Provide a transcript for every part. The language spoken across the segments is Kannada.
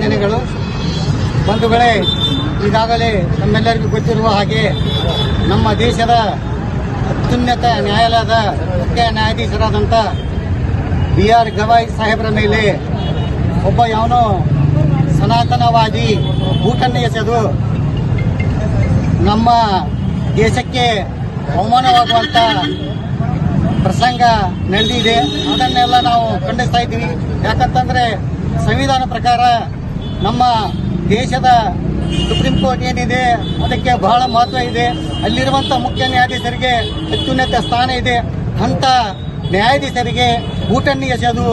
ವಂದನೆಗಳು ಬಂಧುಗಳೇ, ಈಗಾಗಲೇ ನಮ್ಮೆಲ್ಲರಿಗೂ ಗೊತ್ತಿರುವ ಹಾಗೆ ನಮ್ಮ ದೇಶದ ಅತ್ಯುನ್ನತ ನ್ಯಾಯಾಲಯದ ಮುಖ್ಯ ನ್ಯಾಯಾಧೀಶರಾದಂಥ ಬಿ ಆರ್ ಗವಾಯ್ ಸಾಹೇಬರ ಮೇಲೆ ಒಬ್ಬ ಯಾವನೋ ಸನಾತನವಾದಿ ಊಟನ್ನು ಎಸೆದು ನಮ್ಮ ದೇಶಕ್ಕೆ ಅವಮಾನವಾಗುವಂಥ ಪ್ರಸಂಗ ನಡೆದಿದೆ. ಅದನ್ನೆಲ್ಲ ನಾವು ಖಂಡಿಸ್ತಾ ಇದ್ದೀವಿ. ಯಾಕಂತಂದರೆ ಸಂವಿಧಾನ ಪ್ರಕಾರ ನಮ್ಮ ದೇಶದ ಸುಪ್ರೀಂ ಕೋರ್ಟ್ ಏನಿದೆ, ಅದಕ್ಕೆ ಬಹಳ ಮಹತ್ವ ಇದೆ. ಅಲ್ಲಿರುವಂಥ ಮುಖ್ಯ ನ್ಯಾಯಾಧೀಶರಿಗೆ ಅತ್ಯುನ್ನತ ಸ್ಥಾನ ಇದೆ. ಅಂಥ ನ್ಯಾಯಾಧೀಶರಿಗೆ ಊಟನ್ನು ಎಸೆದು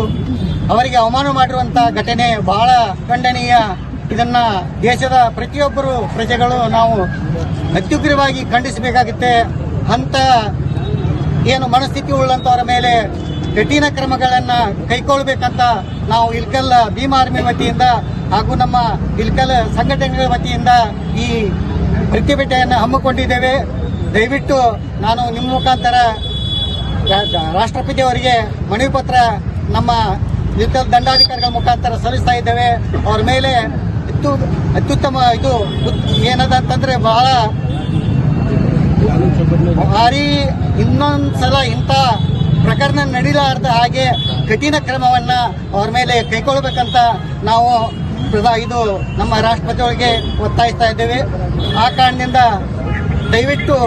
ಅವರಿಗೆ ಅವಮಾನ ಮಾಡಿರುವಂಥ ಘಟನೆ ಬಹಳ ಖಂಡನೀಯ. ಇದನ್ನ ದೇಶದ ಪ್ರತಿಯೊಬ್ಬರು ಪ್ರಜೆಗಳು ನಾವು ಅತ್ಯುಗ್ರವಾಗಿ ಖಂಡಿಸಬೇಕಾಗುತ್ತೆ. ಅಂತ ಏನು ಮನಸ್ಥಿತಿ ಉಳ್ಳಂತವರ ಮೇಲೆ ಕಠಿಣ ಕ್ರಮಗಳನ್ನ ಕೈಗೊಳ್ಳಬೇಕಂತ ನಾವು ಇಲ್ಕಲ್ಲ ಭೀಮ ಆರ್ಮಿ ವತಿಯಿಂದ ಹಾಗೂ ನಮ್ಮ ಇಲ್ಕಲ್ ಸಂಘಟನೆಗಳ ವತಿಯಿಂದ ಈ ಪ್ರತಿಭಟನೆಯನ್ನು ಹಮ್ಮಿಕೊಂಡಿದ್ದೇವೆ. ದಯವಿಟ್ಟು ನಾನು ನಿಮ್ಮ ಮುಖಾಂತರ ರಾಷ್ಟ್ರಪತಿ ಅವರಿಗೆ ಮನವಿ ಪತ್ರ ನಮ್ಮ ಇಲ್ಕಲ್ ದಂಡಾಧಿಕಾರಿಗಳ ಮುಖಾಂತರ ಸಲ್ಲಿಸ್ತಾ ಇದ್ದೇವೆ. ಅವ್ರ ಮೇಲೆ ಅತ್ಯು, ಅತ್ಯುತ್ತಮ ಇದು ಏನದ ಅಂತಂದ್ರೆ ಬಹಳ ಭಾರಿ ಇನ್ನೊಂದ್ಸಲ ಇಂಥ ಪ್ರಕರಣ ನಡೀಲಾರ್ದ ಹಾಗೆ ಕಠಿಣ ಕ್ರಮವನ್ನ ಅವ್ರ ಮೇಲೆ ಕೈಗೊಳ್ಬೇಕಂತ ನಾವು ಪ್ರಧಾ ಇದು ನಮ್ಮ ರಾಷ್ಟ್ರಪತಿಯವರಿಗೆ ಒತ್ತಾಯಿಸ್ತಾ ಇದ್ದೇವೆ. ಆ ಕಾರಣದಿಂದ ದಯವಿಟ್ಟು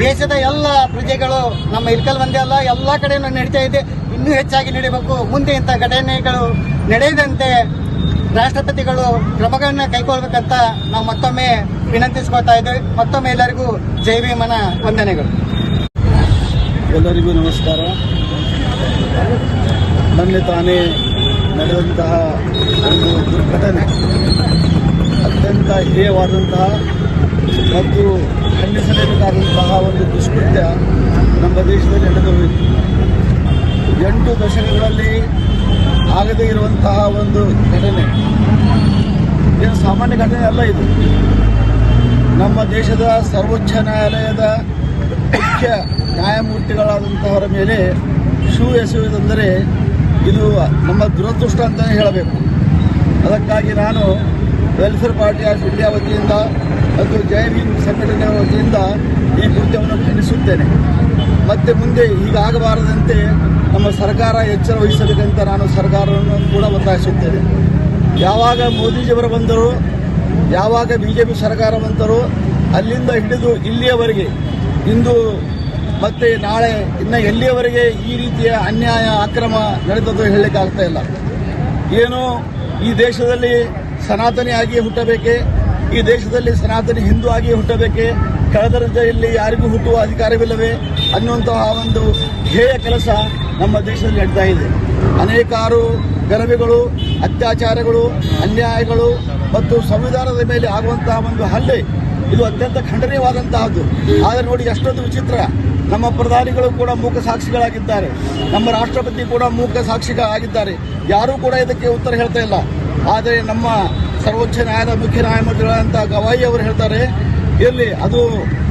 ದೇಶದ ಎಲ್ಲ ಪ್ರಜೆಗಳು, ನಮ್ಮ ಇಲ್ಕಲ್ ಒಂದೇ ಅಲ್ಲ, ಎಲ್ಲ ಕಡೆಯೂ ನಡೀತಾ ಇದೆ. ಇನ್ನೂ ಹೆಚ್ಚಾಗಿ ನಡೀಬೇಕು. ಮುಂದೆ ಇಂಥ ಘಟನೆಗಳು ನಡೆಯದಂತೆ ರಾಷ್ಟ್ರಪತಿಗಳು ಕ್ರಮಗಳನ್ನ ಕೈಗೊಳ್ಬೇಕಂತ ನಾವು ಮತ್ತೊಮ್ಮೆ ವಿನಂತಿಸ್ಕೊಳ್ತಾ ಇದ್ದೇವೆ. ಮತ್ತೊಮ್ಮೆ ಎಲ್ಲರಿಗೂ ಜೈ ಭೀಮನ ವಂದನೆಗಳು. ಎಲ್ಲರಿಗೂ ನಮಸ್ಕಾರ. ಮೊನ್ನೆ ತಾನೇ ನಡೆದಂತಹ ಒಂದು ದುರ್ಘಟನೆ ಅತ್ಯಂತ ಹೇಯವಾದಂತಹ ಮತ್ತು ಖಂಡಿಸಲೇಬೇಕಾದಂತಹ ಒಂದು ದುಷ್ಕೃತ್ಯ ನಮ್ಮ ದೇಶದಲ್ಲಿ ನಡೆದು ಹೋಯಿತು ಎಂಟು ದಶಕಗಳಲ್ಲಿ ಆಗದೇ ಇರುವಂತಹ ಒಂದು ಘಟನೆ. ಏನು ಸಾಮಾನ್ಯ ಘಟನೆ ಅಲ್ಲ ಇದು. ನಮ್ಮ ದೇಶದ ಸರ್ವೋಚ್ಚ ನ್ಯಾಯಾಲಯದ ಮುಖ್ಯ ನ್ಯಾಯಮೂರ್ತಿಗಳಾದಂತಹವರ ಮೇಲೆ ಶೂ ಎಸೆಯುವುದೆಂದರೆ ಇದು ನಮ್ಮ ದುರದೃಷ್ಟ ಅಂತಲೇ ಹೇಳಬೇಕು. ಅದಕ್ಕಾಗಿ ನಾನು ವೆಲ್ಫೇರ್ ಪಾರ್ಟಿ ಆಫ್ ಇಂಡಿಯಾ ವತಿಯಿಂದ ಮತ್ತು ಜೈ ಭೀಮ್ ಸಂಘಟನೆಯ ವತಿಯಿಂದ ಈ ಕೃತ್ಯವನ್ನು ಖಂಡಿಸುತ್ತೇನೆ. ಮತ್ತೆ ಮುಂದೆ ಹೀಗಾಗಬಾರದಂತೆ ನಮ್ಮ ಸರ್ಕಾರ ಎಚ್ಚರ ವಹಿಸಬೇಕಂತ ನಾನು ಸರ್ಕಾರವನ್ನು ಕೂಡ ಒತ್ತಾಯಿಸುತ್ತೇನೆ. ಯಾವಾಗ ಮೋದಿಜಿಯವರು ಬಂದರು, ಯಾವಾಗ ಬಿ ಜೆ ಪಿ ಸರ್ಕಾರ ಬಂತರೋ, ಅಲ್ಲಿಂದ ಹಿಡಿದು ಇಲ್ಲಿಯವರೆಗೆ, ಇಂದು ಮತ್ತೆ ನಾಳೆ, ಇನ್ನು ಎಲ್ಲಿಯವರೆಗೆ ಈ ರೀತಿಯ ಅನ್ಯಾಯ, ಅಕ್ರಮ ನಡೆದದ್ದು ಹೇಳಲಿಕ್ಕೆ ಆಗ್ತಾ ಇಲ್ಲ. ಏನು ಈ ದೇಶದಲ್ಲಿ ಸನಾತನಿ ಆಗಿ ಹುಟ್ಟಬೇಕೆ? ಈ ದೇಶದಲ್ಲಿ ಸನಾತನಿ ಹಿಂದೂ ಆಗಿ ಹುಟ್ಟಬೇಕೆ? ಕಳೆದರದಲ್ಲಿ ಯಾರಿಗೂ ಹುಟ್ಟುವ ಅಧಿಕಾರವಿಲ್ಲವೇ? ಅನ್ನುವಂತಹ ಒಂದು ಧ್ಯೇಯ ಕೆಲಸ ನಮ್ಮ ದೇಶದಲ್ಲಿ ನಡೀತಾ ಇದೆ. ಅನೇಕಾರು ಗಲಭೆಗಳು ಅತ್ಯಾಚಾರಗಳು, ಅನ್ಯಾಯಗಳು ಮತ್ತು ಸಂವಿಧಾನದ ಮೇಲೆ ಆಗುವಂತಹ ಒಂದು ಹಲ್ಲೆ, ಇದು ಅತ್ಯಂತ ಖಂಡನೀಯವಾದಂತಹದ್ದು. ಆದರೆ ನೋಡಿ, ಎಷ್ಟೊಂದು ವಿಚಿತ್ರ. ನಮ್ಮ ಪ್ರಧಾನಿಗಳು ಕೂಡ ಮೂಕ ಸಾಕ್ಷಿಗಳಾಗಿದ್ದಾರೆ. ನಮ್ಮ ರಾಷ್ಟ್ರಪತಿ ಕೂಡ ಮೂಕ ಸಾಕ್ಷಿಗಳಾಗಿದ್ದಾರೆ. ಯಾರೂ ಕೂಡ ಇದಕ್ಕೆ ಉತ್ತರ ಹೇಳ್ತಾ ಇಲ್ಲ. ಆದರೆ ನಮ್ಮ ಸರ್ವೋಚ್ಚ ನ್ಯಾಯದ ಮುಖ್ಯ ನ್ಯಾಯಮೂರ್ತಿಗಳಾದಂಥ ಗವಾಯಿ ಅವರು ಹೇಳ್ತಾರೆ ಇಲ್ಲಿ ಅದು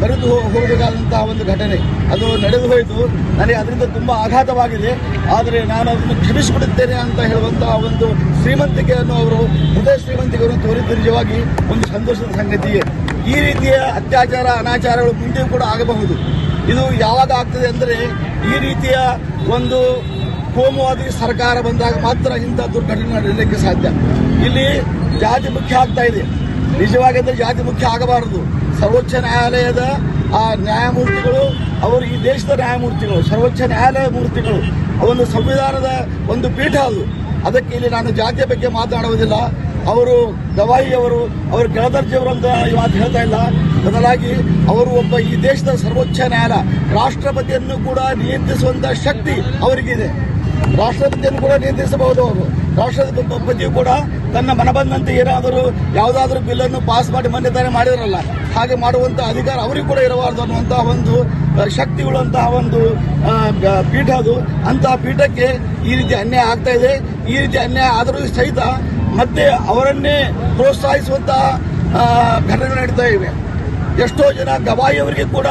ಬರೆದು ಹೋಗಬೇಕಾದಂತಹ ಒಂದು ಘಟನೆ. ಅದು ನಡೆದು ಹೋಯಿತು. ನನಗೆ ಅದರಿಂದ ತುಂಬ ಆಘಾತವಾಗಿದೆ. ಆದರೆ ನಾನು ಅದನ್ನು ಕ್ಷಮಿಸಿಬಿಡುತ್ತೇನೆ ಅಂತ ಹೇಳುವಂತಹ ಒಂದು ಶ್ರೀಮಂತಿಕೆಯನ್ನು ಅವರು, ಹೃದಯ ಶ್ರೀಮಂತಿಕೆಯನ್ನು ತೋರಿದ್ದು ನಿಜವಾಗಿ ಒಂದು ಸಂತೋಷದ ಸಂಗತಿಯೇ. ಈ ರೀತಿಯ ಅತ್ಯಾಚಾರ, ಅನಾಚಾರಗಳು ಮುಂದೆಯೂ ಕೂಡ ಆಗಬಹುದು. ಇದು ಯಾವಾಗ ಆಗ್ತದೆ ಅಂದರೆ ಈ ರೀತಿಯ ಒಂದು ಕೋಮುವಾದಿ ಸರ್ಕಾರ ಬಂದಾಗ ಮಾತ್ರ ಇಂಥ ದುರ್ಘಟನೆ ನಡೆಯಲಿಕ್ಕೆ ಸಾಧ್ಯ. ಇಲ್ಲಿ ಜಾತಿ ಮುಖ್ಯ ಆಗ್ತಾ ಇದೆ. ನಿಜವಾಗಿ ಅಂದರೆ ಜಾತಿ ಮುಖ್ಯ ಆಗಬಾರದು. ಸರ್ವೋಚ್ಚ ನ್ಯಾಯಾಲಯದ ಆ ನ್ಯಾಯಮೂರ್ತಿಗಳು, ಅವರು ಈ ದೇಶದ ನ್ಯಾಯಮೂರ್ತಿಗಳು, ಸರ್ವೋಚ್ಚ ನ್ಯಾಯಾಲಯ ಮೂರ್ತಿಗಳು ಒಂದು ಸಂವಿಧಾನದ ಒಂದು ಪೀಠ ಅದು. ಅದಕ್ಕೆ ಇಲ್ಲಿ ನಾನು ಜಾತಿಯ ಬಗ್ಗೆ ಮಾತನಾಡುವುದಿಲ್ಲ ಅವರು ಗವಾಯಿ ಅವರು ಕೆಳದರ್ಜೆಯವರು ಅಂತ ಇವತ್ತು ಹೇಳ್ತಾ ಇಲ್ಲ. ಬದಲಾಗಿ ಅವರು ಒಬ್ಬ ಈ ದೇಶದ ಸರ್ವೋಚ್ಚ ನ್ಯಾಯಾಲಯ ರಾಷ್ಟ್ರಪತಿಯನ್ನು ಕೂಡ ನಿಯಂತ್ರಿಸುವಂತಹ ಶಕ್ತಿ ಅವರಿಗಿದೆ. ರಾಷ್ಟ್ರಪತಿಯನ್ನು ಕೂಡ ನಿಯಂತ್ರಿಸಬಹುದು ಅವರು. ರಾಷ್ಟ್ರಪತಿಯು ಕೂಡ ತನ್ನ ಮನಬಂದಂತೆ ಏನಾದರೂ ಯಾವುದಾದ್ರೂ ಬಿಲ್ಲನ್ನು ಪಾಸ್ ಮಾಡಿ ಮೊನ್ನೆ ತಾನೇ ಮಾಡಿರಲ್ಲ ಹಾಗೆ ಮಾಡುವಂತ ಅಧಿಕಾರ ಅವರಿಗೂ ಕೂಡ ಇರಬಾರದು ಅನ್ನುವಂತಹ ಒಂದು ಶಕ್ತಿಗಳು ಅಂತಹ ಒಂದು ಪೀಠ ಅದು. ಅಂತಹ ಪೀಠಕ್ಕೆ ಈ ರೀತಿ ಅನ್ಯಾಯ ಆಗ್ತಾ ಇದೆ. ಈ ರೀತಿ ಅನ್ಯಾಯ ಆದರೂ ಸಹಿತ ಮತ್ತೆ ಅವರನ್ನೇ ಪ್ರೋತ್ಸಾಹಿಸುವಂತಹ ಘಟನೆ ನಡೀತಾ ಇವೆ. ಎಷ್ಟೋ ಜನ ಗವಾಯಿ ಅವರಿಗೆ ಕೂಡ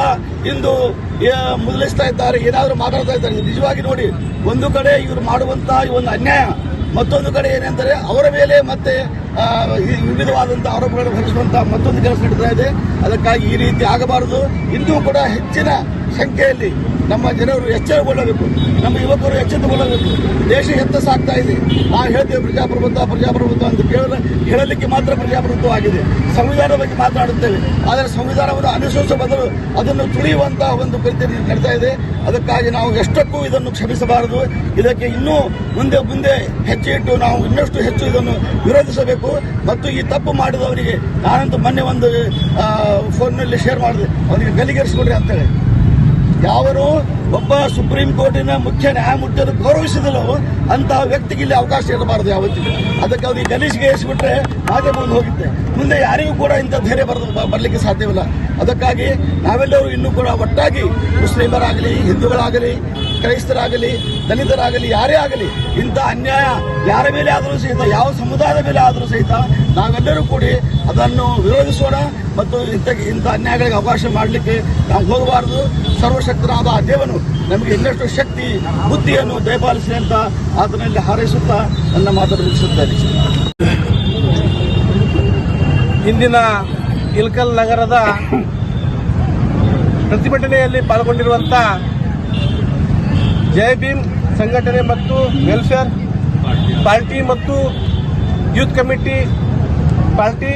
ಇಂದು ಮುದ್ರಿಸ್ತಾ ಇದ್ದಾರೆ, ಏನಾದರೂ ಮಾತಾಡ್ತಾ ಇದ್ದಾರೆ. ನಿಜವಾಗಿ ನೋಡಿ, ಒಂದು ಕಡೆ ಇವರು ಮಾಡುವಂತಹ ಈ ಒಂದು ಅನ್ಯಾಯ, ಮತ್ತೊಂದು ಕಡೆ ಏನೆಂದರೆ ಅವರ ಮೇಲೆ ಮತ್ತೆ ವಿವಿಧವಾದಂಥ ಆರೋಪಗಳನ್ನು ಹೊರಿಸುವಂತಹ ಮತ್ತೊಂದು ಕೆಲಸ ನಡೀತಾ ಇದೆ. ಅದಕ್ಕಾಗಿ ಈ ರೀತಿ ಆಗಬಾರದು. ಇಂದು ಕೂಡ ಹೆಚ್ಚಿನ ಸಂಖ್ಯೆಯಲ್ಲಿ ನಮ್ಮ ಜನರು ಎಚ್ಚರಗೊಳ್ಳಬೇಕು ನಮ್ಮ ಯುವಕರು ಎಚ್ಚೆತ್ತುಕೊಳ್ಳಬೇಕು ದೇಶ ಎತ್ತ ಸಾಗ್ತಾ ಇದೆ. ನಾವು ಹೇಳ್ತೇವೆ ಪ್ರಜಾಪ್ರಭುತ್ವ ಪ್ರಜಾಪ್ರಭುತ್ವ ಅಂತ ಕೇವಲ ಹೇಳಲಿಕ್ಕೆ ಮಾತ್ರ ಪ್ರಜಾಪ್ರಭುತ್ವ ಆಗಿದೆ. ಸಂವಿಧಾನದ ಬಗ್ಗೆ ಮಾತನಾಡುತ್ತೇವೆ. ಆದರೆ ಸಂವಿಧಾನವನ್ನು ಅನುಸರಿಸುವ ಬದಲು ಅದನ್ನು ತುಳಿಯುವಂತಹ ಒಂದು ಕೃತ್ಯ ನಡೀತಾ ಇದೆ. ಅದಕ್ಕಾಗಿ ನಾವು ಎಷ್ಟಕ್ಕೂ ಇದನ್ನು ಕ್ಷಮಿಸಬಾರದು. ಇದಕ್ಕೆ ಇನ್ನೂ ಮುಂದೆ ಮುಂದೆ ಹೆಚ್ಚು ಇಟ್ಟು ನಾವು ಇನ್ನಷ್ಟು ಹೆಚ್ಚು ಇದನ್ನು ವಿರೋಧಿಸಬೇಕು. ಮತ್ತು ಈ ತಪ್ಪು ಮಾಡಿದವರಿಗೆ ನಾನಂತೂ ಮೊನ್ನೆ ಒಂದು ಫೋನ್ನಲ್ಲಿ ಶೇರ್ ಮಾಡಿದೆ. ಅವನಿಗೆ ಗಲಿಗರಿಸಿಕೊಡ್ರಿ ಅಂತೇಳಿ. ಯಾವನು ಒಬ್ಬ ಸುಪ್ರೀಂ ಕೋರ್ಟಿನ ಮುಖ್ಯ ನ್ಯಾಯಮೂರ್ತಿಯನ್ನು ಗೌರವಿಸಿದಲೋ ಅಂತ ವ್ಯಕ್ತಿಗೆ ಇಲ್ಲಿ ಅವಕಾಶ ಇರಬಾರದು ಯಾವತ್ತಿಗೂ. ಅದಕ್ಕೆ ಅವ್ರಿಗೆ ಗಲೀಜಿಗೆ ಏರಿಸಿಬಿಟ್ರೆ ಹಾಗೆ ಮುಂದೆ ಹೋಗುತ್ತೆ. ಮುಂದೆ ಯಾರಿಗೂ ಕೂಡ ಇಂಥ ಧೈರ್ಯ ಬರದು ಬರಲಿಕ್ಕೆ ಸಾಧ್ಯವಿಲ್ಲ. ಅದಕ್ಕಾಗಿ ನಾವೆಲ್ಲರೂ ಇನ್ನೂ ಕೂಡ ಒಟ್ಟಾಗಿ ಮುಸ್ಲಿಮರಾಗಲಿ, ಹಿಂದೂಗಳಾಗಲಿ ಕ್ರೈಸ್ತರಾಗಲಿ, ದಲಿತರಾಗಲಿ, ಯಾರೇ ಆಗಲಿ, ಇಂಥ ಅನ್ಯಾಯ ಯಾರ ಮೇಲೆ ಆದರೂ ಸಹಿತ, ಯಾವ ಸಮುದಾಯದ ಮೇಲೆ ಆದರೂ ಸಹಿತ ನಾವೆಲ್ಲರೂ ಕೂಡಿ ಅದನ್ನು ವಿರೋಧಿಸೋಣ ಮತ್ತು ಇಂಥ ಇಂಥ ಅನ್ಯಾಯಗಳಿಗೆ ಅವಕಾಶ ಮಾಡಲಿಕ್ಕೆ ನಾವು ಹೋಗಬಾರದು. ಸರ್ವಶಕ್ತನಾದ ಆ ದೇವನು ನಮಗೆ ಇನ್ನಷ್ಟು ಶಕ್ತಿ, ಬುದ್ಧಿಯನ್ನು ದಯಪಾಲಿಸಿ ಅಂತ ಆತನಲ್ಲಿ ಹಾರೈಸುತ್ತಾ ನನ್ನ ಮಾತನ್ನು ಮುಗಿಸುತ್ತೇನೆ ಇಂದಿನ ಇಲ್ಕಲ್ ನಗರದ ಪ್ರತಿಭಟನೆಯಲ್ಲಿ ಪಾಲ್ಗೊಂಡಿರುವಂತ ಜೈ ಭೀಮ್ ಸಂಘಟನೆ ಮತ್ತು ವೆಲ್ಫೇರ್ ಪಾರ್ಟಿ ಮತ್ತು ಯೂತ್ ಕಮಿಟಿ ಪಾರ್ಟಿ,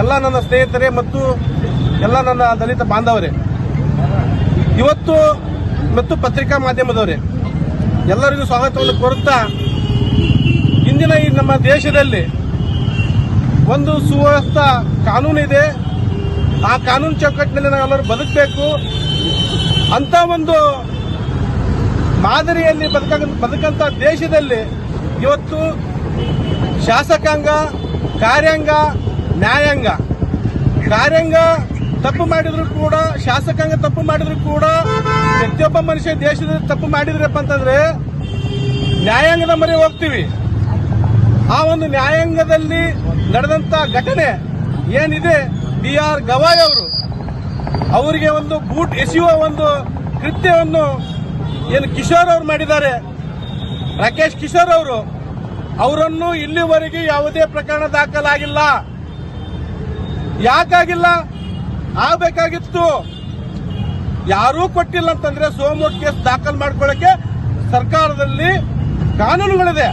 ಎಲ್ಲ ನನ್ನ ಸ್ನೇಹಿತರೇ ಮತ್ತು ಎಲ್ಲ ನನ್ನ ದಲಿತ ಬಾಂಧವರೇ. ಇವತ್ತು ಮತ್ತು ಪತ್ರಿಕಾ ಮಾಧ್ಯಮದವರೇ, ಎಲ್ಲರಿಗೂ ಸ್ವಾಗತವನ್ನು ಕೋರುತ್ತಾ ಇಂದಿನ ಈ ನಮ್ಮ ದೇಶದಲ್ಲಿ ಒಂದು ಸುವ್ಯವಸ್ಥ ಕಾನೂನು ಇದೆ. ಆ ಕಾನೂನು ಚೌಕಟ್ಟಿನಲ್ಲಿ ನಾವೆಲ್ಲರೂ ಬದುಕಬೇಕು. ಅಂತ ಒಂದು ಮಾದರಿಯಲ್ಲಿ ಬದುಕ ಬದುಕಂತ ದೇಶದಲ್ಲಿ ಇವತ್ತು ಶಾಸಕಾಂಗ, ಕಾರ್ಯಾಂಗ, ನ್ಯಾಯಾಂಗ. ಕಾರ್ಯಾಂಗ ತಪ್ಪು ಮಾಡಿದ್ರು ಕೂಡ, ಶಾಸಕಾಂಗ ತಪ್ಪು ಮಾಡಿದ್ರು ಕೂಡ ಪ್ರತಿಯೊಬ್ಬ ಮನುಷ್ಯ ದೇಶದಲ್ಲಿ ತಪ್ಪು ಮಾಡಿದ್ರಪ್ಪ ಅಂತಂದ್ರೆ ನ್ಯಾಯಾಂಗದ ಮೊರೆ ಹೋಗ್ತೀವಿ. ಆ ಒಂದು ನ್ಯಾಯಾಂಗದಲ್ಲಿ ನಡೆದಂತ ಘಟನೆ ಏನಿದೆ? ಬಿ ಆರ್ ಗವಾಯ್ ಅವರು. ಅವರಿಗೆ ಒಂದು ಬೂಟ್ ಎಸೆಯುವ ಒಂದು ಕೃತ್ಯವನ್ನು ಏನು ಕಿಶೋರ್ ಅವರು ಮಾಡಿದ್ದಾರೆ? ರಾಕೇಶ್ ಕಿಶೋರ್ ಅವರು, ಅವರನ್ನು ಇಲ್ಲಿವರೆಗೆ ಯಾವುದೇ ಪ್ರಕರಣ ದಾಖಲಾಗಿಲ್ಲ. ಯಾಕಾಗಿಲ್ಲ? ಆಗಬೇಕಾಗಿತ್ತು. ಯಾರೂ ಕೊಟ್ಟಿಲ್ಲ ಅಂತಂದ್ರೆ ಸೋಮೋಟ್ ಕೇಸ್ ದಾಖಲು ಮಾಡ್ಕೊಳ್ಳಕ್ಕೆ ಸರ್ಕಾರದಲ್ಲಿ ಕಾನೂನುಗಳಿದೆ.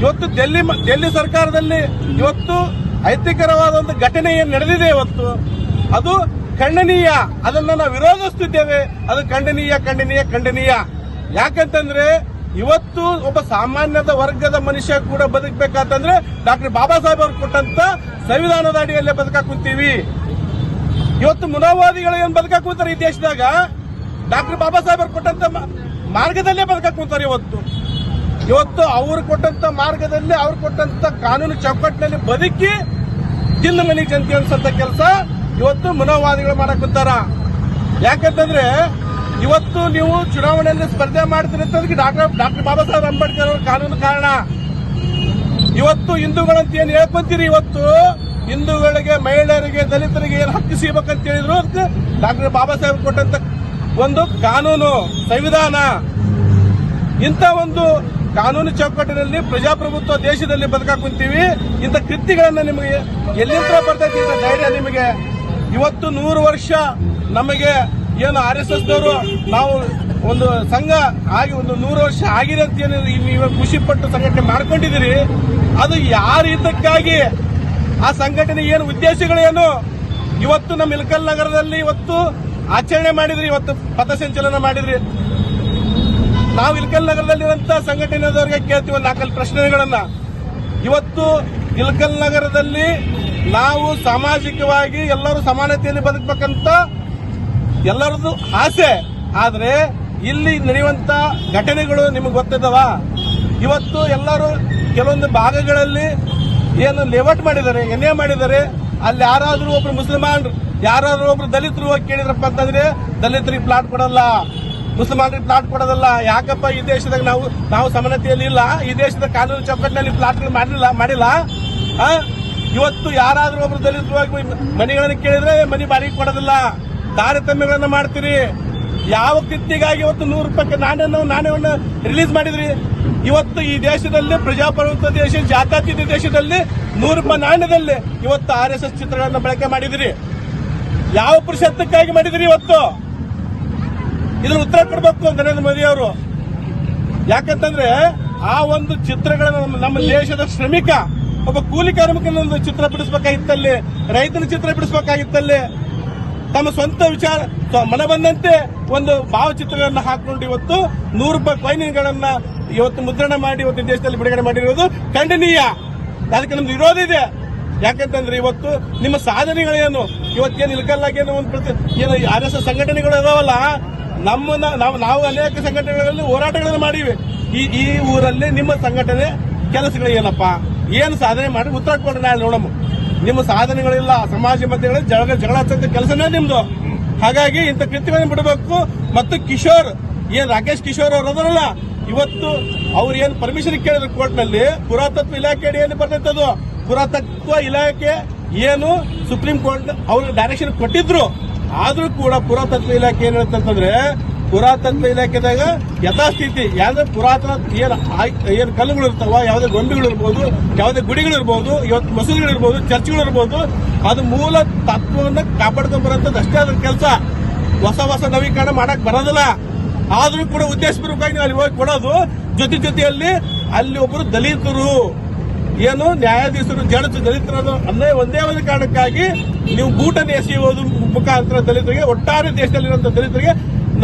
ಇವತ್ತು ಡೆಲ್ಲಿ ಡೆಲ್ಲಿ ಸರ್ಕಾರದಲ್ಲಿ ಇವತ್ತು ಐತಿಕರವಾದ ಒಂದು ಘಟನೆ ಏನು ನಡೆದಿದೆ ಇವತ್ತು? ಅದು ಖಂಡನೀಯ. ಅದನ್ನ ನಾವು ವಿರೋಧಿಸುತ್ತಿದ್ದೇವೆ ಅದು ಖಂಡನೀಯ ಖಂಡನೀಯ ಖಂಡನೀಯ. ಯಾಕಂತಂದ್ರೆ ಇವತ್ತು ಒಬ್ಬ ಸಾಮಾನ್ಯದ ವರ್ಗದ ಮನುಷ್ಯ ಕೂಡ ಬದುಕಬೇಕಾತಂದ್ರೆ ಡಾಕ್ಟರ್ ಬಾಬಾ ಸಾಹೇಬ್ ಅವರು ಕೊಟ್ಟಂತ ಸಂವಿಧಾನದ ಅಡಿಯಲ್ಲೇ ಬದುಕ ಕುಂತೀವಿ. ಇವತ್ತು ಮುನವಾದಿಗಳು ಏನ್ ಬದುಕ ಕೂತಾರೆ ಈ ದೇಶದಾಗ? ಡಾಕ್ಟರ್ ಬಾಬಾ ಸಾಹೇಬ್ ಅವರು ಕೊಟ್ಟಂತ ಮಾರ್ಗದಲ್ಲೇ ಬದುಕ ಕೂತಾರೆ ಇವತ್ತು. ಇವತ್ತು ಅವರು ಕೊಟ್ಟಂತ ಮಾರ್ಗದಲ್ಲಿ ಅವ್ರು ಕೊಟ್ಟಂತ ಕಾನೂನು ಚೌಕಟ್ಟಿನಲ್ಲಿ ಬದುಕಿ ತಿಂದ ಮನೆಗೆ ಜನತೆ ಅನ್ಸಂತ ಕೆಲಸ ಇವತ್ತು ಮನೋವಾದಿಗಳು ಮಾಡಕ್ ಕುಂತಾರ. ಯಾಕಂತಂದ್ರೆ ಇವತ್ತು ನೀವು ಚುನಾವಣೆಯಲ್ಲಿ ಸ್ಪರ್ಧೆ ಮಾಡ್ತೀರಿ ಅಂತಂದ್ರೆ ಡಾಕ್ಟರ್ ಡಾಕ್ಟರ್ ಬಾಬಾ ಸಾಹೇಬ್ ಅಂಬೇಡ್ಕರ್ ಅವರ ಕಾನೂನು ಕಾರಣ. ಇವತ್ತು ಹಿಂದೂಗಳಂತ ಏನ್ ಹೇಳ್ಕೊಂತೀರಿ ಇವತ್ತು? ಹಿಂದೂಗಳಿಗೆ, ಮಹಿಳೆಯರಿಗೆ, ದಲಿತರಿಗೆ ಏನು ಹಕ್ಕು ಸಿಗಬೇಕಂತ ಹೇಳಿದ್ರು? ಅದಕ್ಕೆ ಡಾಕ್ಟರ್ ಬಾಬಾ ಸಾಹೇಬ್ ಕೊಟ್ಟಂತ ಒಂದು ಕಾನೂನು, ಸಂವಿಧಾನ. ಇಂಥ ಒಂದು ಕಾನೂನು ಚೌಕಟ್ಟಿನಲ್ಲಿ ಪ್ರಜಾಪ್ರಭುತ್ವ ದೇಶದಲ್ಲಿ ಬದುಕಾಕ್ ಕುಂತೀವಿ. ಇಂಥ ಕೃತ್ಯಗಳನ್ನ ನಿಮಗೆ ಎಲ್ಲಿಂದ ಬರ್ತೈತಿ ಧೈರ್ಯ ನಿಮಗೆ? ಇವತ್ತು ನೂರು ವರ್ಷ ನಮಗೆ ಏನು ಆರ್ ಎಸ್ ಎಸ್ ದವರು ನಾವು ಒಂದು ಸಂಘ ಆಗಿ ಒಂದು ನೂರು ವರ್ಷ ಆಗಿದೆ ಅಂತ ಏನು ನೀವು ಖುಷಿ ಪಟ್ಟು ಸಂಘಟನೆ ಮಾಡ್ಕೊಂಡಿದ್ದೀರಿ, ಅದು ಯಾರ ಹಿತಕ್ಕಾಗಿ ಆ ಸಂಘಟನೆ ಏನು ಉದ್ದೇಶಗಳೇನು ಇವತ್ತು ನಮ್ಮ ಇಲ್ಕಲ್ ನಗರದಲ್ಲಿ ಇವತ್ತು ಆಚರಣೆ ಮಾಡಿದ್ರಿ, ಇವತ್ತು ಪಥಸಂಚಲನ ಮಾಡಿದ್ರಿ. ನಾವು ಇಲ್ಕಲ್ ನಗರದಲ್ಲಿರುವಂತ ಸಂಘಟನೆದವರಿಗೆ ಕೇಳ್ತೀವಿ ನಾಲ್ಕಲ್ಲಿ ಪ್ರಶ್ನೆಗಳನ್ನ. ಇವತ್ತು ಇಲ್ಕಲ್ ನಗರದಲ್ಲಿ ನಾವು ಸಾಮಾಜಿಕವಾಗಿ ಎಲ್ಲರೂ ಸಮಾನತೆಯಲ್ಲಿ ಬದುಕಬೇಕಂತ ಎಲ್ಲರದ್ದು ಆಸೆ. ಆದರೆ ಇಲ್ಲಿ ನಡೆಯುವಂತ ಘಟನೆಗಳು ನಿಮಗೆ ಗೊತ್ತಿದ್ದಾವ ಇವತ್ತು ಎಲ್ಲರೂ ಕೆಲವೊಂದು ಭಾಗಗಳಲ್ಲಿ ಏನು ಲೇಔಟ್ ಮಾಡಿದ್ದಾರೆ ಎನ್ಎ ಮಾಡಿದ್ದಾರೆ. ಅಲ್ಲಿ ಯಾರಾದರೂ ಒಬ್ರು ಮುಸಲ್ಮಾನ್, ಯಾರಾದ್ರೂ ಒಬ್ರು ದಲಿತರು ಹೋಗಿ ಕೇಳಿದ್ರಪ್ಪ ಅಂತಂದ್ರೆ, ದಲಿತರಿಗೆ ಪ್ಲಾಟ್ ಕೊಡಲ್ಲ. ಮುಸಲ್ಮಾನರಿಗೆ ಪ್ಲಾಟ್ ಕೊಡೋದಲ್ಲ. ಯಾಕಪ್ಪ ಈ ದೇಶದಾಗ ನಾವು ನಾವು ಸಮಾನತೆಯಲ್ಲಿ ಇಲ್ಲ? ಈ ದೇಶದ ಕಾನೂನು ಚೌಕಟ್ಟಿನಲ್ಲಿ ಪ್ಲಾಟ್ಗಳು ಮಾಡಿಲ್ಲ ಮಾಡಿಲ್ಲ? ಇವತ್ತು ಯಾರಾದ್ರೂ ಒಬ್ರು ದಲಿತವಾಗಿ ಮನೆಗಳನ್ನು ಕೇಳಿದ್ರೆ ಮನೆ ಬಾಡಿಗೆ ಕೊಡೋದಿಲ್ಲ. ತಾರತಮ್ಯಗಳನ್ನ ಮಾಡ್ತೀರಿ. ಯಾವ ತಿತ್ತಿಗಾಗಿ ಇವತ್ತು ನೂರು ರೂಪಾಯಿ ನಾಣ್ಯವನ್ನು ನಾಣ್ಯವನ್ನು ರಿಲೀಸ್ ಮಾಡಿದ್ರಿ? ಇವತ್ತು ಈ ದೇಶದಲ್ಲಿ, ಪ್ರಜಾಪ್ರಭುತ್ವ ದೇಶ, ಜಾತ್ಯತೀತ ದೇಶದಲ್ಲಿ ನೂರು ರೂಪಾಯಿ ನಾಣ್ಯದಲ್ಲಿ ಇವತ್ತು ಆರ್ ಎಸ್ ಎಸ್ ಚಿತ್ರಗಳನ್ನು ಬಳಕೆ ಮಾಡಿದಿರಿ. ಯಾವ ಪುರುಷತ್ವಕ್ಕಾಗಿ ಮಾಡಿದಿರಿ ಇವತ್ತು? ಇದ್ರ ಉತ್ತರ ಕೊಡಬೇಕು ನರೇಂದ್ರ ಮೋದಿ ಅವರು. ಯಾಕಂತಂದ್ರೆ ಆ ಒಂದು ಚಿತ್ರಗಳನ್ನು ನಮ್ಮ ದೇಶದ ಶ್ರಮಿಕ ಒಬ್ಬ ಕೂಲಿ ಕಾರ್ಮಿಕನೊಂದು ಚಿತ್ರ ಬಿಡಿಸಬೇಕಾಗಿತ್ತಲ್ಲಿ, ರೈತನ ಚಿತ್ರ ಬಿಡಿಸಬೇಕಾಗಿತ್ತಲ್ಲಿ, ತಮ್ಮ ಸ್ವಂತ ವಿಚಾರ ಮನ ಬಂದಂತೆ ಒಂದು ಭಾವಚಿತ್ರಗಳನ್ನು ಹಾಕೊಂಡು ಇವತ್ತು ನೂರು ರೂಪಾಯಿ ಕಾಯಿನ್ಗಳನ್ನ ಇವತ್ತು ಮುದ್ರಣ ಮಾಡಿ ಇವತ್ತು ದೇಶದಲ್ಲಿ ಬಿಡುಗಡೆ ಮಾಡಿರೋದು ಖಂಡನೀಯ. ಅದಕ್ಕೆ ನಮ್ದು ವಿರೋಧ ಇದೆ. ಯಾಕಂತಂದ್ರೆ ಇವತ್ತು ನಿಮ್ಮ ಸಾಧನೆಗಳೇನು? ಇವತ್ತೇನು ಇಲ್ಕಲ್ಲಾಗೇನು ಒಂದು ಏನು ಆರ್ ಎಸ್ ಎಸ್ ಸಂಘಟನೆಗಳು ಇದಾವಲ್ಲ, ನಮ್ಮನ್ನ ನಾವು ನಾವು ಅನೇಕ ಸಂಘಟನೆಗಳಲ್ಲಿ ಹೋರಾಟಗಳನ್ನು ಮಾಡಿವೆ. ಈ ಈ ಊರಲ್ಲಿ ನಿಮ್ಮ ಸಂಘಟನೆ ಕೆಲಸಗಳು ಏನಪ್ಪ ಏನು ಸಾಧನೆ ಮಾಡಿ ಉತ್ತರ ಕೊಡ್ರಿ ನಾಳೆ ನೋಡಮ್ಮ. ನಿಮ್ಮ ಸಾಧನೆಗಳಿಲ್ಲ, ಸಮಾಜ ಮಧ್ಯಗಳಲ್ಲಿ ಜಗಳ ಜಗಳ ಕೆಲಸನೇ ನಿಮ್ದು. ಹಾಗಾಗಿ ಇಂಥ ಕೃತ್ಯಗಳನ್ನು ಬಿಡಬೇಕು. ಮತ್ತು ಕಿಶೋರ್, ಏನ್ ರಾಕೇಶ್ ಕಿಶೋರ್ ಅವರು ಅದರಲ್ಲ, ಇವತ್ತು ಅವ್ರು ಏನ್ ಪರ್ಮಿಷನ್ ಕೇಳಿದ್ರು ಕೋರ್ಟ್ನಲ್ಲಿ ಪುರಾತತ್ವ ಇಲಾಖೆ ಅಡಿ ಏನು ಬರ್ತೈತೆ ಅದು. ಪುರಾತತ್ವ ಇಲಾಖೆ ಏನು ಸುಪ್ರೀಂ ಕೋರ್ಟ್ ಅವ್ರಿಗೆ ಡೈರೆಕ್ಷನ್ ಕೊಟ್ಟಿದ್ರು. ಆದ್ರೂ ಕೂಡ ಪುರಾತತ್ವ ಇಲಾಖೆ ಏನ್ ಹೇಳ್ತಂತಂದ್ರೆ ಪುರಾತತ್ವ ಇಲಾಖೆದಾಗ ಯಥಾಸ್ಥಿತಿ, ಯಾವ್ದೇ ಪುರಾತನ ಏನ್ ಏನ್ ಕಲ್ಲುಗಳು ಇರ್ತಾವ, ಯಾವ್ದೇ ಗೊಂಬೆಗಳು ಇರ್ಬೋದು, ಯಾವ್ದೇ ಗುಡಿಗಳು ಇರ್ಬೋದು ಇವತ್ತು ಮಸೂದಿಗಳು ಇರ್ಬೋದು, ಚರ್ಚ್ಗಳು ಇರ್ಬೋದು, ಅದು ಮೂಲ ತತ್ವವನ್ನ ಕಾಪಾಡ್ಕೊಂಡ್ ಬರೋಂಥದ್ದು ಅಷ್ಟೇ ಅದ್ರ ಕೆಲಸ. ಹೊಸ ಹೊಸ ನವೀಕರಣ ಮಾಡಕ್ ಬರೋದಿಲ್ಲ. ಆದ್ರೂ ಕೂಡ ಉದ್ದೇಶಪೂರ್ವಕವಾಗಿ ನೀವು ಅಲ್ಲಿ ಹೋಗಿ ಕೊಡೋದು, ಜೊತೆ ಜೊತೆಯಲ್ಲಿ ಅಲ್ಲಿ ಒಬ್ಬರು ದಲಿತರು. ಏನು ನ್ಯಾಯಾಧೀಶರು, ಜಡ್ಜ್ ದಲಿತರು ಅನ್ನೋ ಒಂದೇ ಒಂದು ಕಾರಣಕ್ಕಾಗಿ ನೀವು ಗೂಟನ್ನು ಎಸೆಯುವುದು ಮುಖಾಂತರ ದಲಿತರಿಗೆ, ಒಟ್ಟಾರೆ ದೇಶದಲ್ಲಿರುವಂತಹ ದಲಿತರಿಗೆ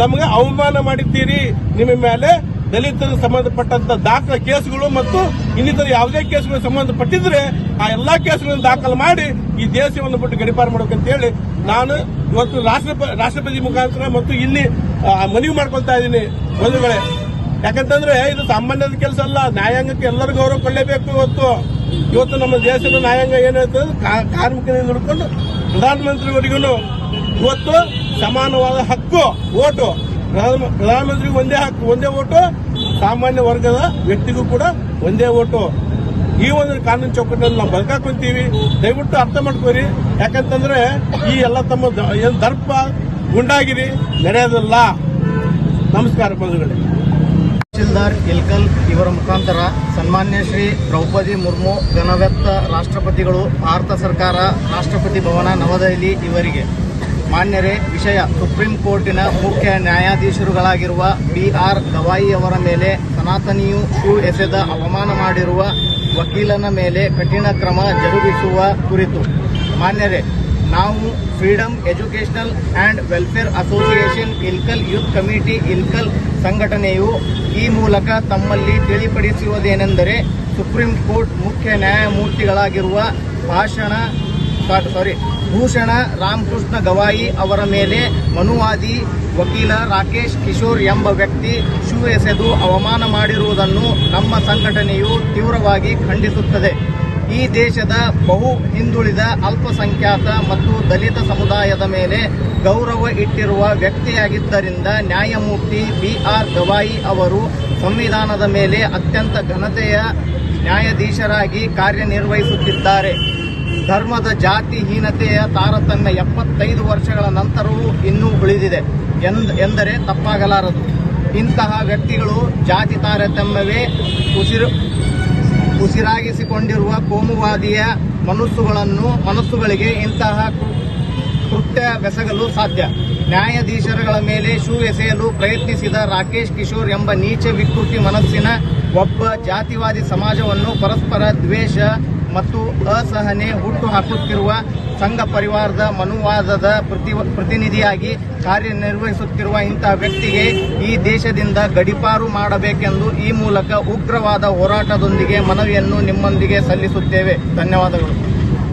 ನಮಗೆ ಅವಮಾನ ಮಾಡಿದ್ದೀರಿ. ನಿಮ್ಮ ಮೇಲೆ ದಲಿತರಿಗೆ ಸಂಬಂಧಪಟ್ಟಂತ ದಾಖಲೆ ಕೇಸ್ಗಳು ಮತ್ತು ಇನ್ನಿತರ ಯಾವುದೇ ಕೇಸುಗಳು ಸಂಬಂಧಪಟ್ಟಿದ್ರೆ ಆ ಎಲ್ಲಾ ಕೇಸುಗಳನ್ನು ದಾಖಲು ಮಾಡಿ ಈ ದೇಶವನ್ನು ಬಿಟ್ಟು ಗಡಿಪಾರು ಮಾಡಬೇಕಂತ ಹೇಳಿ ನಾನು ಇವತ್ತು ರಾಷ್ಟ್ರಪ, ರಾಷ್ಟ್ರಪತಿ ಮುಖಾಂತರ ಮತ್ತು ಇಲ್ಲಿ ಮನವಿ ಮಾಡ್ಕೊಳ್ತಾ ಇದ್ದೀನಿ. ಬಂಧುಗಳೇ, ಯಾಕಂತಂದ್ರೆ ಇದು ಸಾಮಾನ್ಯದ ಕೆಲಸ ಅಲ್ಲ. ನ್ಯಾಯಾಂಗಕ್ಕೆ ಎಲ್ಲರಿಗೂ ಗೌರವ ಕೊಡಲೇಬೇಕು ಇವತ್ತು. ಇವತ್ತು ನಮ್ಮ ದೇಶದ ನ್ಯಾಯಾಂಗ ಏನಾಯ್ತು? ಕಾರ್ಮಿಕರಿಂದ ಹಿಡ್ಕೊಂಡು ಪ್ರಧಾನಮಂತ್ರಿವರೆಗೂ ಇವತ್ತು ಸಮಾನವಾದ ಹಕ್ಕು, ಓಟು. ಪ್ರಧಾನಮಂತ್ರಿ ಒಂದೇ ಹಕ್ಕು, ಒಂದೇ ಓಟು. ಸಾಮಾನ್ಯ ವರ್ಗದ ವ್ಯಕ್ತಿಗೂ ಕೂಡ ಒಂದೇ ಓಟು. ಈ ಒಂದು ಕಾನೂನು ಚೌಕಟ್ಟನ್ನು ನಾವು ಬದುಕಾಕೊಂತೀವಿ. ದಯವಿಟ್ಟು ಅರ್ಥ ಮಾಡ್ಕೋರಿ. ಯಾಕಂತಂದ್ರೆ ಈ ಎಲ್ಲ ತಮ್ಮ ದರ್ಪ ಗುಂಡಾಗಿರಿ, ನಡೆಯೋದಿಲ್ಲ. ನಮಸ್ಕಾರ ಬಂಧುಗಳೇ. ತಹಶೀಲ್ದಾರ್ ಇಲ್ಕಲ್, ಇವರ ಮುಖಾಂತರ ಸನ್ಮಾನ್ಯ ಶ್ರೀ ದ್ರೌಪದಿ ಮುರ್ಮು, ಘನವ್ಯಕ್ತ ರಾಷ್ಟ್ರಪತಿಗಳು, ಭಾರತ ಸರ್ಕಾರ, ರಾಷ್ಟ್ರಪತಿ ಭವನ ನವದೆಹಲಿ ಇವರಿಗೆ. ಮಾನ್ಯರೇ, ವಿಷಯ ಸುಪ್ರೀಂ ಕೋರ್ಟಿನ ಮುಖ್ಯ ನ್ಯಾಯಾಧೀಶರುಗಳಾಗಿರುವ ಬಿ ಆರ್ ಗವಾಯಿ ಅವರ ಮೇಲೆ ಸನಾತನಿಯು ಶೂ ಎಸೆದ ಅವಮಾನ ಮಾಡಿರುವ ವಕೀಲನ ಮೇಲೆ ಕಠಿಣ ಕ್ರಮ ಜರುಗಿಸುವ ಕುರಿತು. ಮಾನ್ಯರೇ, ನಾವು freedom educational and welfare association Ilkal youth committee Ilkal ಸಂಘಟನೆಯು ಈ ಮೂಲಕ ತಮ್ಮಲ್ಲಿ ತಿಳಿಪಡಿಸುವುದೇನೆಂದರೆ ಸುಪ್ರೀಂ ಕೋರ್ಟ್ ಮುಖ್ಯ ನ್ಯಾಯಮೂರ್ತಿಗಳಾಗಿರುವ ಭಾಷಣ, ಸಾರಿ ಭೂಷಣ ರಾಮಕೃಷ್ಣ ಗವಾಯಿ ಅವರ ಮೇಲೆ ಮನುವಾದಿ ವಕೀಲ ರಾಕೇಶ್ ಕಿಶೋರ್ ಎಂಬ ವ್ಯಕ್ತಿ ಶೂ ಎಸೆದು ಅವಮಾನ ಮಾಡಿರುವುದನ್ನು ನಮ್ಮ ಸಂಘಟನೆಯು ತೀವ್ರವಾಗಿ ಖಂಡಿಸುತ್ತದೆ. ಈ ದೇಶದ ಬಹು ಹಿಂದುಳಿದ ಅಲ್ಪಸಂಖ್ಯಾತ ಮತ್ತು ದಲಿತ ಸಮುದಾಯದ ಮೇಲೆ ಗೌರವ ಇಟ್ಟಿರುವ ವ್ಯಕ್ತಿಯಾಗಿದ್ದರಿಂದ ನ್ಯಾಯಮೂರ್ತಿ ಬಿ ಆರ್ ಗವಾಯಿ ಅವರು ಸಂವಿಧಾನದ ಮೇಲೆ ಅತ್ಯಂತ ಘನತೆಯ ನ್ಯಾಯಾಧೀಶರಾಗಿ ಕಾರ್ಯನಿರ್ವಹಿಸುತ್ತಿದ್ದಾರೆ. ಧರ್ಮದ ಜಾತಿ ಹೀನತೆಯ ತಾರತಮ್ಯ ಎಪ್ಪತ್ತೈದು ವರ್ಷಗಳ ನಂತರವೂ ಇನ್ನೂ ಉಳಿದಿದೆ ಎಂದ್, ಎಂದರೆ ತಪ್ಪಾಗಲಾರದು. ಇಂತಹ ವ್ಯಕ್ತಿಗಳು ಜಾತಿ ತಾರತಮ್ಯವೇ ಉಸಿರು ಉಸಿರಾಗಿಸಿಕೊಂಡಿರುವ ಕೋಮುವಾದಿಯ ಮನಸ್ಸುಗಳನ್ನು ಮನಸ್ಸುಗಳಿಗೆ ಇಂತಹ ಕೃತ್ಯ ಬೆಸಗಲು ಸಾಧ್ಯ. ನ್ಯಾಯಾಧೀಶರುಗಳ ಮೇಲೆ ಶೂ ಎಸೆಯಲು ಪ್ರಯತ್ನಿಸಿದ ರಾಕೇಶ್ ಕಿಶೋರ್ ಎಂಬ ನೀಚ ವಿಕೃತಿ ಮನಸ್ಸಿನ ಒಬ್ಬ ಜಾತಿವಾದಿ ಸಮಾಜವನ್ನು ಪರಸ್ಪರ ದ್ವೇಷ ಮತ್ತು ಅಸಹನೆ ಹುಟ್ಟು ಹಾಕುತ್ತಿರುವ ಸಂಘ ಪರಿವಾರದ ಮನುವಾದದ ಪ್ರತಿ ಪ್ರತಿನಿಧಿಯಾಗಿ ಕಾರ್ಯನಿರ್ವಹಿಸುತ್ತಿರುವ ಇಂತಹ ವ್ಯಕ್ತಿಗೆ ಈ ದೇಶದಿಂದ ಗಡಿಪಾರು ಮಾಡಬೇಕೆಂದು ಈ ಮೂಲಕ ಉಗ್ರವಾದ ಹೋರಾಟದೊಂದಿಗೆ ಮನವಿಯನ್ನು ನಿಮ್ಮೊಂದಿಗೆ ಸಲ್ಲಿಸುತ್ತೇವೆ. ಧನ್ಯವಾದಗಳು.